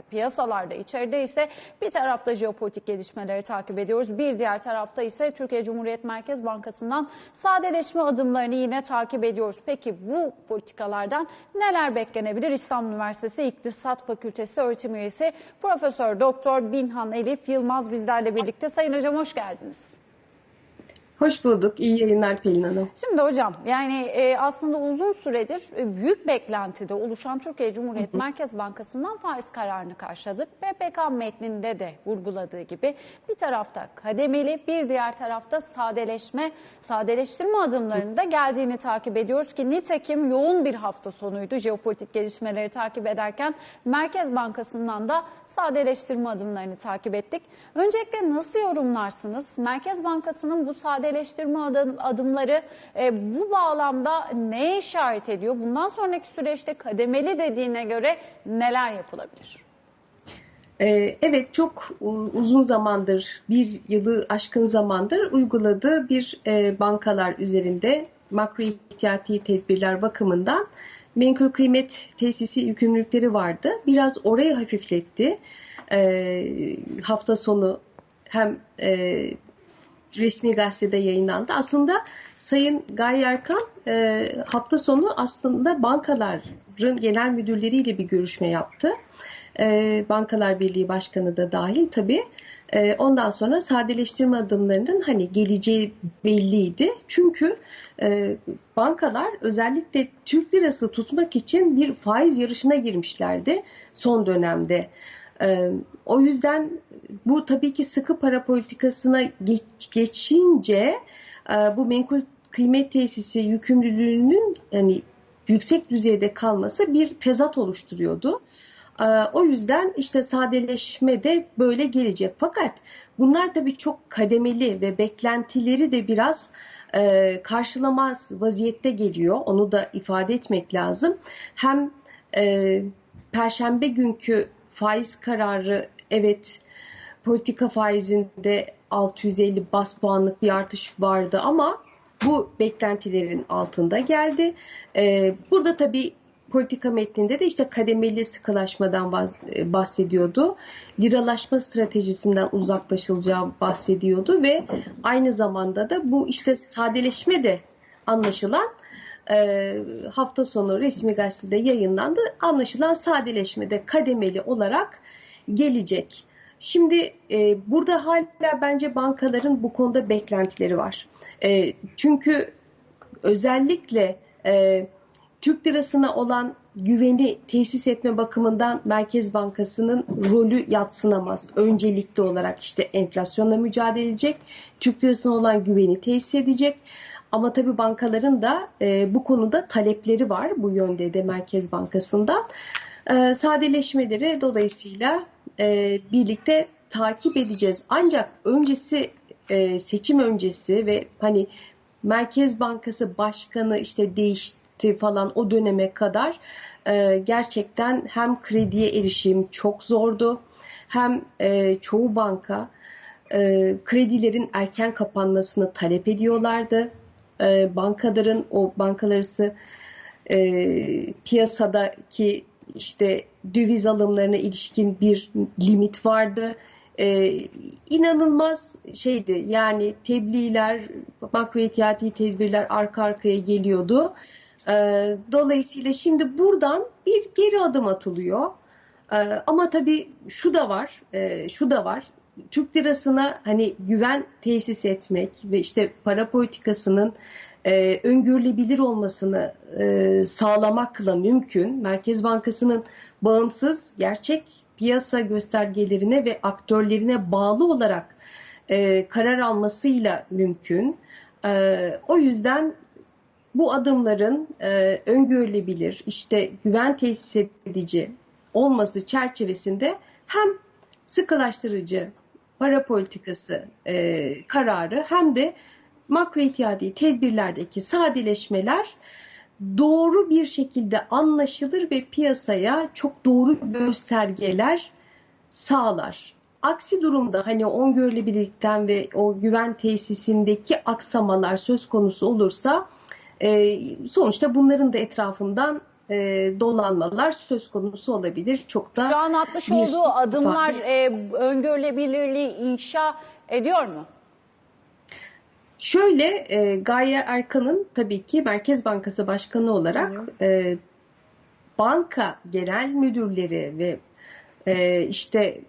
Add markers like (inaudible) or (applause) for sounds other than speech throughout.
özellikle piyasalarda içeride ise bir tarafta jeopolitik gelişmeleri takip ediyoruz. Bir diğer tarafta ise Türkiye Cumhuriyet Merkez Bankası'ndan sadeleşme adımlarını yine takip ediyoruz. Peki bu politikalardan neler beklenebilir? İstanbul Üniversitesi İktisat Fakültesi öğretim üyesi Profesör Doktor Binhan Elif Yılmaz bizlerle birlikte. Sayın hocam hoş geldiniz. Hoş bulduk. İyi yayınlar Pelin Hanım. Şimdi hocam yani e, aslında uzun süredir e, büyük beklentide oluşan Türkiye Cumhuriyet Merkez Bankası'ndan faiz kararını karşıladık. BPK metninde de vurguladığı gibi bir tarafta kademeli bir diğer tarafta sadeleşme, sadeleştirme adımlarının da geldiğini takip ediyoruz ki nitekim yoğun bir hafta sonuydu jeopolitik gelişmeleri takip ederken Merkez Bankası'ndan da sadeleştirme adımlarını takip ettik. Öncelikle nasıl yorumlarsınız? Merkez Bankası'nın bu sadeleştirme adım, adımları e, bu bağlamda neye işaret ediyor? Bundan sonraki süreçte kademeli dediğine göre neler yapılabilir? Ee, evet çok uzun zamandır, bir yılı aşkın zamandır uyguladığı bir e, bankalar üzerinde makro ihtiyati tedbirler bakımından menkul kıymet tesisi yükümlülükleri vardı. Biraz orayı hafifletti. E, hafta sonu hem e, resmi gazetede yayınlandı. Aslında Sayın Gaye e, hafta sonu aslında bankaların genel müdürleriyle bir görüşme yaptı. E, Bankalar Birliği Başkanı da dahil tabii. E, ondan sonra sadeleştirme adımlarının hani geleceği belliydi. Çünkü e, bankalar özellikle Türk lirası tutmak için bir faiz yarışına girmişlerdi son dönemde. E, o yüzden bu tabii ki sıkı para politikasına geç, geçince e, bu menkul kıymet tesisi yükümlülüğünün yani yüksek düzeyde kalması bir tezat oluşturuyordu. E, o yüzden işte sadeleşme de böyle gelecek. Fakat bunlar tabii çok kademeli ve beklentileri de biraz e, karşılamaz vaziyette geliyor. Onu da ifade etmek lazım. Hem Perşembe günkü faiz kararı evet politika faizinde 650 bas puanlık bir artış vardı ama bu beklentilerin altında geldi. Ee, burada tabii politika metninde de işte kademeli sıkılaşmadan bahsediyordu. Liralaşma stratejisinden uzaklaşılacağı bahsediyordu ve aynı zamanda da bu işte sadeleşme de anlaşılan e, hafta sonu resmi gazetede yayınlandı. Anlaşılan sadeleşme de kademeli olarak gelecek. Şimdi e, burada hala bence bankaların bu konuda beklentileri var. E, çünkü özellikle e, Türk lirasına olan güveni tesis etme bakımından Merkez Bankası'nın rolü yatsınamaz. Öncelikli olarak işte enflasyonla mücadele edecek, Türk lirasına olan güveni tesis edecek. Ama tabii bankaların da e, bu konuda talepleri var bu yönde de Merkez Bankası'ndan. E, sadeleşmeleri dolayısıyla e, birlikte takip edeceğiz. Ancak öncesi e, seçim öncesi ve hani Merkez Bankası Başkanı işte değişti falan o döneme kadar e, gerçekten hem krediye erişim çok zordu hem e, çoğu banka e, kredilerin erken kapanmasını talep ediyorlardı. E, bankaların o bankalarısı e, piyasadaki işte döviz alımlarına ilişkin bir limit vardı. Ee, inanılmaz şeydi yani tebliğler, makro ihtiyati tedbirler arka arkaya geliyordu. Ee, dolayısıyla şimdi buradan bir geri adım atılıyor. Ee, ama tabii şu da var, e, şu da var. Türk lirasına hani güven tesis etmek ve işte para politikasının e, öngörülebilir olmasını e, sağlamakla mümkün. Merkez Bankası'nın bağımsız, gerçek piyasa göstergelerine ve aktörlerine bağlı olarak e, karar almasıyla mümkün. E, o yüzden bu adımların e, öngörülebilir, işte güven tesis edici olması çerçevesinde hem sıkılaştırıcı para politikası e, kararı hem de makro ihtiyadi tedbirlerdeki sadeleşmeler doğru bir şekilde anlaşılır ve piyasaya çok doğru göstergeler sağlar. Aksi durumda hani öngörülebilirlikten ve o güven tesisindeki aksamalar söz konusu olursa e, sonuçta bunların da etrafından e, dolanmalar söz konusu olabilir. Çok da Şu an atmış olduğu adımlar e, öngörülebilirliği inşa ediyor mu? Şöyle e, Gaye Erkan'ın tabii ki Merkez Bankası Başkanı olarak e, banka genel müdürleri ve e, işte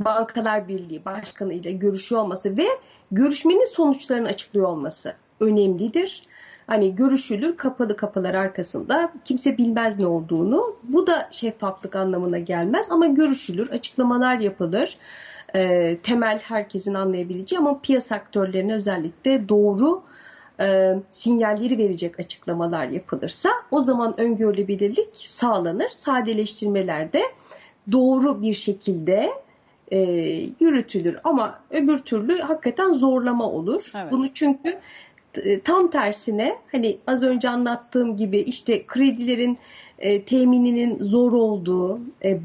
Bankalar Birliği Başkanı ile görüşüyor olması ve görüşmenin sonuçlarını açıklıyor olması önemlidir. Hani görüşülür kapalı kapılar arkasında kimse bilmez ne olduğunu. Bu da şeffaflık anlamına gelmez ama görüşülür, açıklamalar yapılır. E, temel herkesin anlayabileceği ama piyasa aktörlerine özellikle doğru e, sinyalleri verecek açıklamalar yapılırsa o zaman öngörülebilirlik sağlanır. Sadeleştirmeler de doğru bir şekilde e, yürütülür ama öbür türlü hakikaten zorlama olur. Evet. Bunu çünkü tam tersine hani az önce anlattığım gibi işte kredilerin e, temininin zor olduğu, e,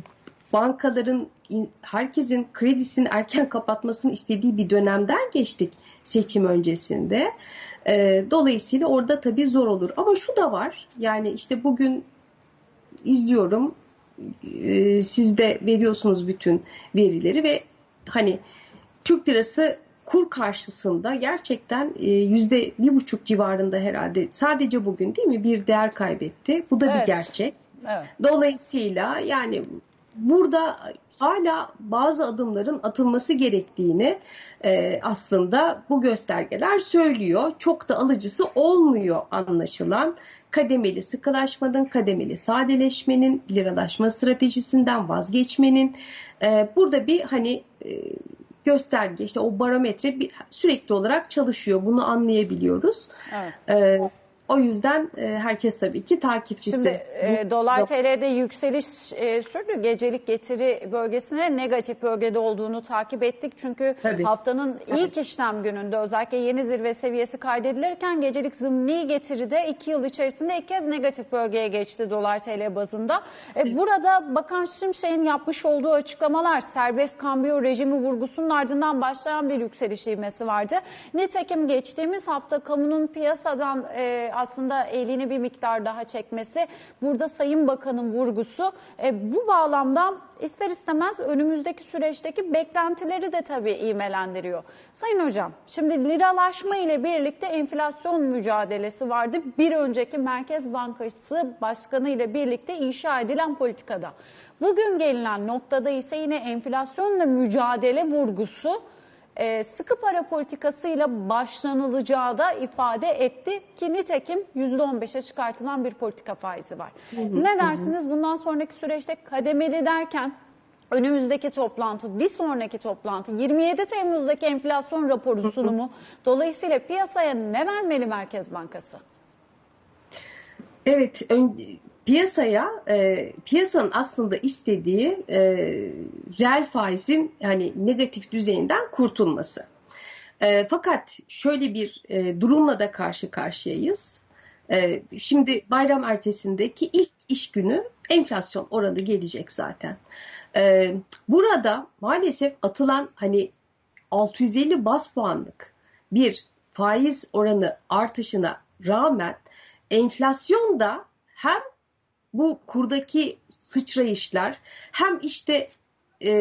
bankaların in- herkesin kredisini erken kapatmasını istediği bir dönemden geçtik seçim öncesinde. E, dolayısıyla orada tabii zor olur. Ama şu da var yani işte bugün izliyorum e, siz de veriyorsunuz bütün verileri ve hani Türk lirası kur karşısında gerçekten e, yüzde bir buçuk civarında herhalde sadece bugün değil mi bir değer kaybetti. Bu da Evet. bir gerçek. Evet. Dolayısıyla yani burada hala bazı adımların atılması gerektiğini e, aslında bu göstergeler söylüyor. Çok da alıcısı olmuyor anlaşılan. Kademeli sıkılaşmanın, kademeli sadeleşmenin, liralaşma stratejisinden vazgeçmenin e, burada bir hani e, gösterge işte o barometre bir, sürekli olarak çalışıyor. Bunu anlayabiliyoruz. Evet. E, o yüzden e, herkes tabii ki takipçisi. Şimdi e, dolar TL'de yükseliş e, sürdü. Gecelik getiri bölgesine negatif bölgede olduğunu takip ettik. Çünkü Tabii. haftanın ilk işlem gününde özellikle yeni zirve seviyesi kaydedilirken gecelik zımni getiride 2 yıl içerisinde ilk kez negatif bölgeye geçti dolar TL bazında. E, burada Bakan Şimşek'in yapmış olduğu açıklamalar serbest kambiyo rejimi vurgusunun ardından başlayan bir yükseliş ivmesi vardı. Nitekim geçtiğimiz hafta kamunun piyasadan e, aslında elini bir miktar daha çekmesi burada Sayın Bakan'ın vurgusu e, bu bağlamda ister istemez önümüzdeki süreçteki beklentileri de tabii iğmelendiriyor. Sayın Hocam şimdi liralaşma ile birlikte enflasyon mücadelesi vardı. Bir önceki Merkez Bankası Başkanı ile birlikte inşa edilen politikada. Bugün gelinen noktada ise yine enflasyonla mücadele vurgusu e, sıkı para politikasıyla başlanılacağı da ifade etti ki nitekim %15'e çıkartılan bir politika faizi var. ne dersiniz bundan sonraki süreçte kademeli derken önümüzdeki toplantı, bir sonraki toplantı 27 Temmuz'daki enflasyon raporu sunumu dolayısıyla piyasaya ne vermeli Merkez Bankası? Evet, piyasaya e, piyasanın aslında istediği e, reel faizin yani negatif düzeyinden kurtulması. E, fakat şöyle bir e, durumla da karşı karşıyayız. E, şimdi bayram ertesindeki ilk iş günü enflasyon oranı gelecek zaten. E, burada maalesef atılan hani 650 bas puanlık bir faiz oranı artışına rağmen enflasyon da hem bu kurdaki sıçrayışlar hem işte e,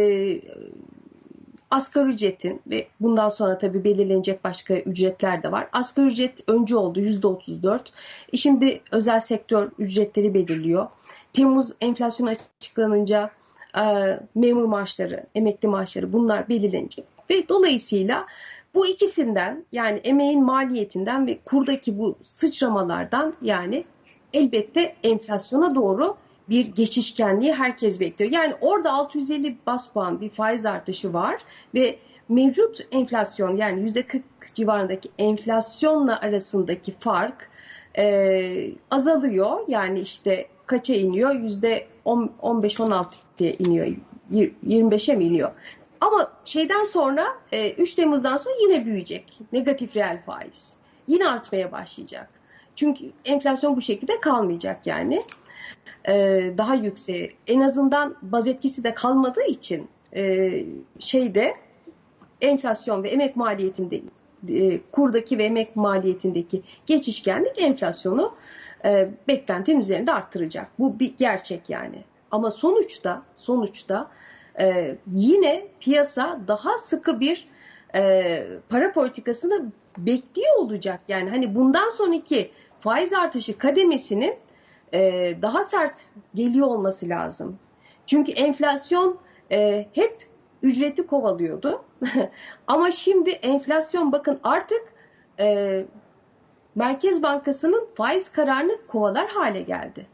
asgari ücretin ve bundan sonra tabii belirlenecek başka ücretler de var. Asgari ücret önce oldu %34. E şimdi özel sektör ücretleri belirliyor. Temmuz enflasyon açıklanınca e, memur maaşları, emekli maaşları bunlar belirlenecek. Ve dolayısıyla bu ikisinden yani emeğin maliyetinden ve kurdaki bu sıçramalardan yani elbette enflasyona doğru bir geçişkenliği herkes bekliyor. Yani orada 650 bas puan bir faiz artışı var ve mevcut enflasyon yani %40 civarındaki enflasyonla arasındaki fark e, azalıyor. Yani işte kaça iniyor? %15-16'ya iniyor. 25'e mi iniyor? Ama şeyden sonra 3 Temmuz'dan sonra yine büyüyecek. Negatif reel faiz. Yine artmaya başlayacak. Çünkü enflasyon bu şekilde kalmayacak yani. Daha yüksek. En azından baz etkisi de kalmadığı için şeyde enflasyon ve emek maliyetinde kurdaki ve emek maliyetindeki geçişkenlik enflasyonu e, beklentinin üzerinde arttıracak. Bu bir gerçek yani. Ama sonuçta sonuçta e, yine piyasa daha sıkı bir e, para politikasını bekliyor olacak. Yani hani bundan sonraki faiz artışı kademesinin e, daha sert geliyor olması lazım. Çünkü enflasyon e, hep ücreti kovalıyordu. (laughs) Ama şimdi enflasyon bakın artık e, Merkez Bankası'nın faiz kararını kovalar hale geldi.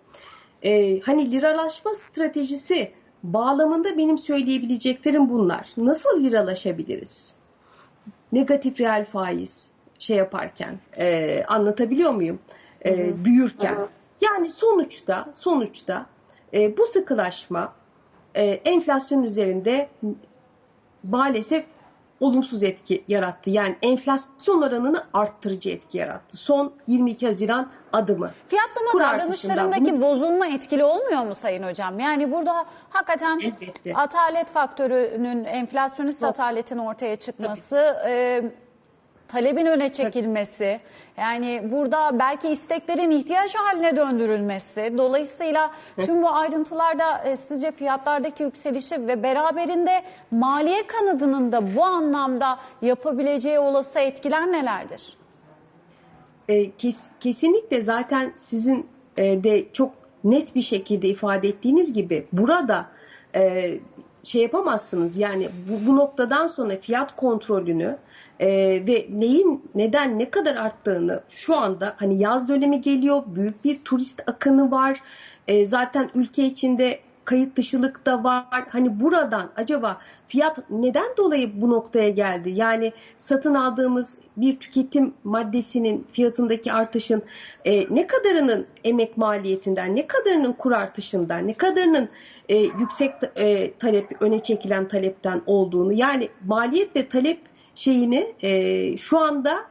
E, hani liralaşma stratejisi bağlamında benim söyleyebileceklerim bunlar. Nasıl liralaşabiliriz? Negatif reel faiz şey yaparken e, anlatabiliyor muyum? E, büyürken. Yani sonuçta sonuçta e, bu sıkılaşma e, enflasyon üzerinde maalesef olumsuz etki yarattı. Yani enflasyon oranını arttırıcı etki yarattı. Son 22 Haziran adımı. Fiyatlama Kur davranışlarındaki artışından bozulma etkili olmuyor mu Sayın Hocam? Yani burada hakikaten Elbette. atalet faktörünün, enflasyonist Yok. ataletin ortaya çıkması, e, talebin öne çekilmesi, yani burada belki isteklerin ihtiyaç haline döndürülmesi, dolayısıyla tüm bu ayrıntılarda e, sizce fiyatlardaki yükselişi ve beraberinde maliye kanadının da bu anlamda yapabileceği olası etkiler nelerdir? E, kes- kesinlikle zaten sizin e, de çok net bir şekilde ifade ettiğiniz gibi burada e, şey yapamazsınız. Yani bu, bu noktadan sonra fiyat kontrolünü e, ve neyin neden ne kadar arttığını şu anda hani yaz dönemi geliyor, büyük bir turist akını var. E, zaten ülke içinde kayıt dışılık da var. Hani buradan acaba fiyat neden dolayı bu noktaya geldi? Yani satın aldığımız bir tüketim maddesinin fiyatındaki artışın e, ne kadarının emek maliyetinden, ne kadarının kur artışından, ne kadarının e, yüksek e, talep öne çekilen talepten olduğunu yani maliyet ve talep şeyini e, şu anda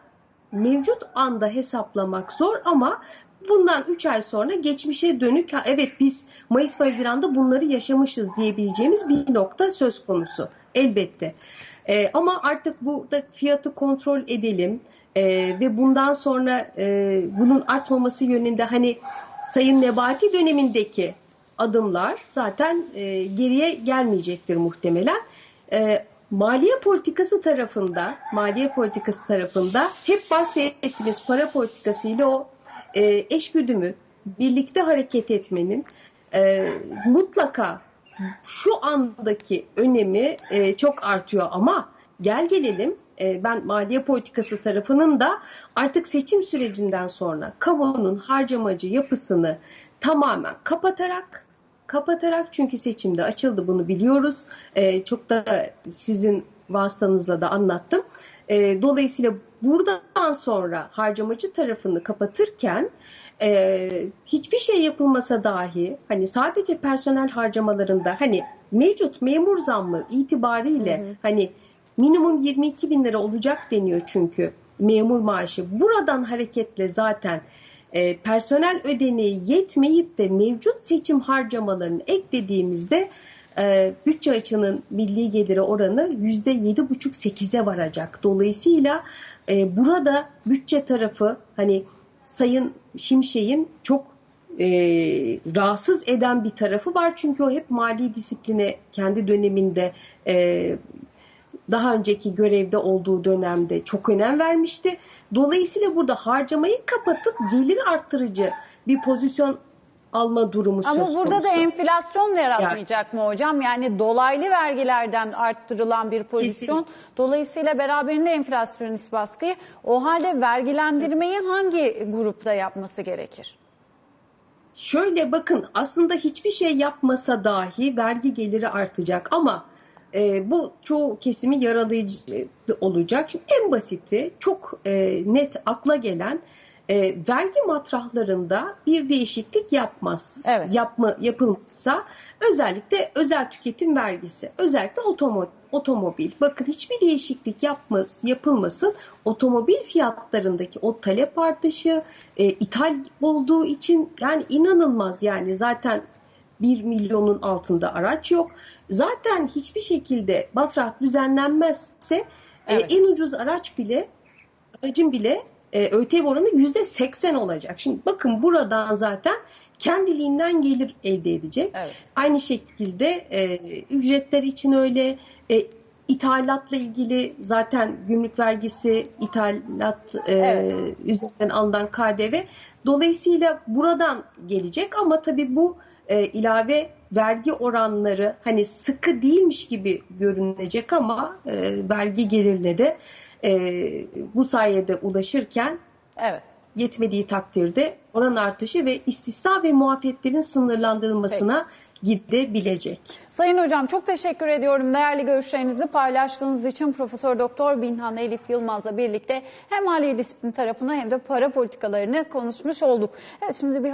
mevcut anda hesaplamak zor ama bundan 3 ay sonra geçmişe dönük evet biz Mayıs ve Haziran'da bunları yaşamışız diyebileceğimiz bir nokta söz konusu elbette. E, ama artık burada fiyatı kontrol edelim e, ve bundan sonra e, bunun artmaması yönünde hani Sayın Nebati dönemindeki adımlar zaten e, geriye gelmeyecektir muhtemelen. E, Maliye politikası tarafında, maliye politikası tarafında hep bahsettiğimiz para politikası ile o e, eşgüdümü, birlikte hareket etmenin e, mutlaka şu andaki önemi e, çok artıyor. Ama gel gelelim e, ben maliye politikası tarafının da artık seçim sürecinden sonra kamunun harcamacı yapısını tamamen kapatarak kapatarak çünkü seçimde açıldı bunu biliyoruz. E, çok da sizin vasıtanızla da anlattım. E, dolayısıyla buradan sonra harcamacı tarafını kapatırken e, hiçbir şey yapılmasa dahi hani sadece personel harcamalarında hani mevcut memur zammı itibariyle hı hı. hani minimum 22 bin lira olacak deniyor çünkü memur maaşı. Buradan hareketle zaten e, personel ödeneği yetmeyip de mevcut seçim harcamalarını eklediğimizde e, bütçe açının milli geliri oranı %7,5-8'e varacak. Dolayısıyla e, burada bütçe tarafı hani Sayın Şimşek'in çok e, rahatsız eden bir tarafı var. Çünkü o hep mali disipline kendi döneminde e, daha önceki görevde olduğu dönemde çok önem vermişti. Dolayısıyla burada harcamayı kapatıp gelir arttırıcı bir pozisyon alma durumu Ama söz konusu. Ama burada da enflasyon yaratmayacak yani, mı hocam? Yani dolaylı vergilerden arttırılan bir pozisyon. Kesinlikle. Dolayısıyla beraberinde enflasyonist baskıyı. O halde vergilendirmeyi hangi grupta yapması gerekir? Şöyle bakın aslında hiçbir şey yapmasa dahi vergi geliri artacak ama e, bu çoğu kesimi yaralayıcı olacak. Şimdi en basiti çok e, net akla gelen e, vergi matrahlarında bir değişiklik yapmaz. Evet. Yapma yapılsa özellikle özel tüketim vergisi, özellikle otomobil otomobil. Bakın hiçbir değişiklik yapmaz, yapılmasın. Otomobil fiyatlarındaki o talep artışı e, ithal olduğu için yani inanılmaz yani zaten 1 milyonun altında araç yok. Zaten hiçbir şekilde matrah düzenlenmezse evet. e, en ucuz araç bile aracın bile e, ÖTV oranı yüzde 80 olacak. Şimdi bakın buradan zaten kendiliğinden gelir elde edecek. Evet. Aynı şekilde e, ücretler için öyle e, ithalatla ilgili zaten gümrük vergisi, ithalat e, Evet. üzerinden alınan KDV. Dolayısıyla buradan gelecek ama tabii bu e, ilave vergi oranları hani sıkı değilmiş gibi görünecek ama e, vergi gelirine de e, bu sayede ulaşırken Evet. yetmediği takdirde oran artışı ve istisna ve muafiyetlerin sınırlandırılmasına gidebilecek. Sayın hocam çok teşekkür ediyorum. Değerli görüşlerinizi paylaştığınız için Profesör Doktor Binhan Elif Yılmaz'la birlikte hem mali disiplin tarafını hem de para politikalarını konuşmuş olduk. Evet, şimdi bir